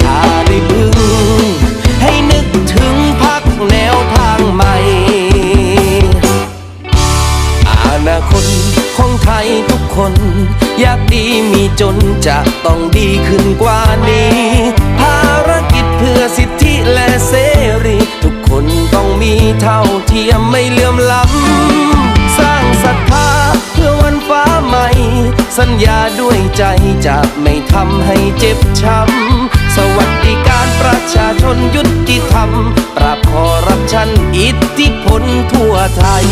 ชาได้บึง ให้นึกถึงพักแนวทางใหม่อาณาคตของไทยทุกคน อยากดีมีจนจะต้องดีขึ้นกว่านี้ ภารกิจเพื่อสิทธิและเสรี ทุกคนต้องมีเท่าเทียมไม่เลื่อมล้ำสร้างศรัทธาเพื่อวันฟ้าใหม่ สัญญาด้วยใจจะไม่ทำให้เจ็บช้ำ สวัสดิการประชาชนยุติธรรม ปราบคอรัปชันอิทธิพลทั่วไทย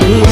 You.